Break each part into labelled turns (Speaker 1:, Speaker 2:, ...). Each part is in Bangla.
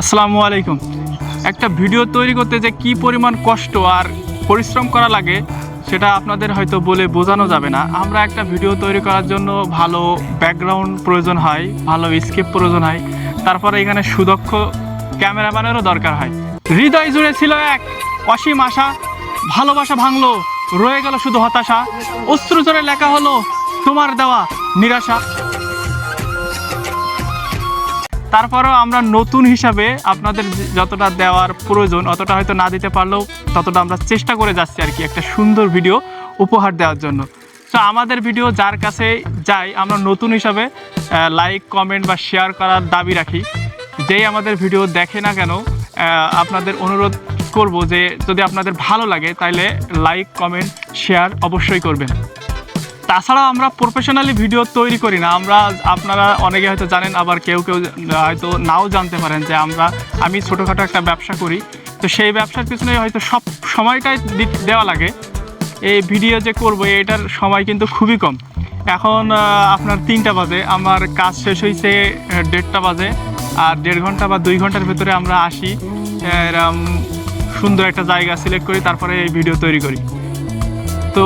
Speaker 1: আসসালামু আলাইকুম। একটা ভিডিও তৈরি করতে যে কি পরিমাণ কষ্ট আর পরিশ্রম করা লাগে, সেটা আপনাদের হয়তো বলে বোঝানো যাবে না। আমরা একটা ভিডিও তৈরি করার জন্য ভালো ব্যাকগ্রাউন্ড প্রয়োজন হয়, ভালো স্কেপ প্রয়োজন হয়। তারপরে এখানে সুদক্ষ ক্যামেরাম্যানেরও দরকার হয়। হৃদয় জুড়ে ছিল এক অসীম আশা, ভালোবাসা ভাঙলো, রয়ে গেল শুধু হতাশা। অশ্রু জোরে লেখা হলো, তোমার দেওয়া নিরাশা। তারপরেও আমরা নতুন হিসাবে আপনাদের যতটা দেওয়ার প্রয়োজন, অতটা হয়তো না দিতে পারলেও ততটা আমরা চেষ্টা করে যাচ্ছি আর কি একটা সুন্দর ভিডিও উপহার দেওয়ার জন্য। তো আমাদের ভিডিও যার কাছে যাই, আমরা নতুন হিসাবে লাইক কমেন্ট বা শেয়ার করার দাবি রাখি। যেই আমাদের ভিডিও দেখে না কেন আপনাদের অনুরোধ করব যে যদি আপনাদের ভালো লাগে তাহলে লাইক কমেন্ট শেয়ার অবশ্যই করবেন। তাছাড়াও আমরা প্রফেশনালি ভিডিও তৈরি করি না। আমরা আপনারা অনেকে হয়তো জানেন, আবার কেউ কেউ হয়তো নাও জানতে পারেন যে আমরা, আমি ছোটোখাটো একটা ব্যবসা করি। তো সেই ব্যবসার পিছনে হয়তো সব সময়টাই দেওয়া লাগে। এই ভিডিও যে করব, এটার সময় কিন্তু খুবই কম। এখন আপনার তিনটা বাজে, আমার কাজ শেষ হয়েছে দেড়টা বাজে, আর দেড় ঘণ্টা বা দুই ঘণ্টার ভেতরে আমরা আসি। এরম সুন্দর একটা জায়গা সিলেক্ট করি, তারপরে এই ভিডিও তৈরি করি। তো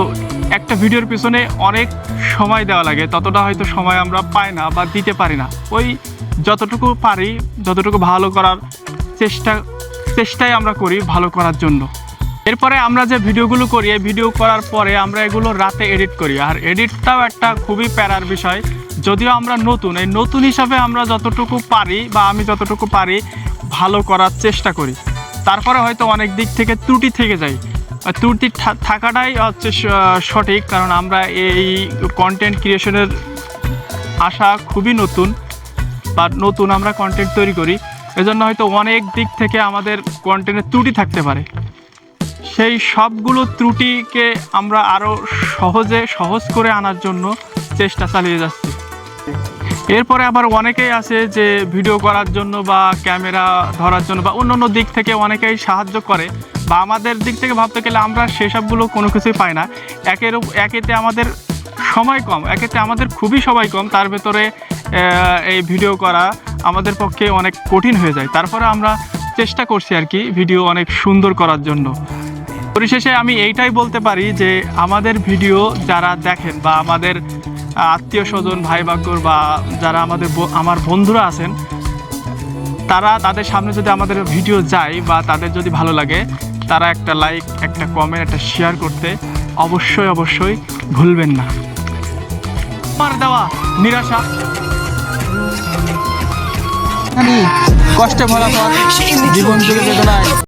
Speaker 1: একটা ভিডিওর পিছনে অনেক সময় দেওয়া লাগে, ততটা হয়তো সময় আমরা পাই না বা দিতে পারি না। ওই যতটুকু পারি, যতটুকু ভালো করার চেষ্টা, চেষ্টাই আমরা করি ভালো করার জন্য। এরপরে আমরা যে ভিডিওগুলো করি, এই ভিডিও করার পরে আমরা এগুলো রাতে এডিট করি। আর এডিটটাও একটা খুবই প্যারার বিষয়। যদিও আমরা নতুন, এই নতুন হিসাবে আমরা যতটুকু পারি বা আমি যতটুকু পারি ভালো করার চেষ্টা করি। তারপরে হয়তো অনেক দিক থেকে ত্রুটি থেকে যায়। ত্রুটি থাকাটাই হচ্ছে সঠিক, কারণ আমরা এই কন্টেন্ট ক্রিয়েশনের আশা খুবই নতুন বা নতুন আমরা কন্টেন্ট তৈরি করি। এজন্য হয়তো অনেক দিক থেকে আমাদের কন্টেন্টের ত্রুটি থাকতে পারে। সেই সবগুলো ত্রুটিকে আমরা আরও সহজে, সহজ করে আনার জন্য চেষ্টা চালিয়ে যাচ্ছি। এরপরে আবার অনেকেই আছে যে ভিডিও করার জন্য বা ক্যামেরা ধরার জন্য বা অন্য অন্য দিক থেকে অনেকেই সাহায্য করে। বা আমাদের দিক থেকে ভাবতে গেলে আমরা সেসবগুলো কোনো কিছুই পাই না। একের একেতে আমাদের সময় কম, একেতে আমাদের খুবই সময় কম, তার ভেতরে এই ভিডিও করা আমাদের পক্ষে অনেক কঠিন হয়ে যায়। তারপরে আমরা চেষ্টা করছি আর কি ভিডিও অনেক সুন্দর করার জন্য। পরিশেষে আমি এইটাই বলতে পারি যে আমাদের ভিডিও যারা দেখেন বা আমাদের আত্মীয় স্বজন, ভাই বাগ্যর বা যারা আমাদের আমার বন্ধুরা আছেন, তারা তাদের সামনে যদি আমাদের ভিডিও যায় বা তাদের যদি ভালো লাগে তারা একটা লাইক একটা কমেন্ট একটা শেয়ার করতে অবশ্যই অবশ্যই ভুলবেন না। দেওয়া, নিরাশা।
Speaker 2: কষ্টে ভরা জীবন জুড়ে বেদনায়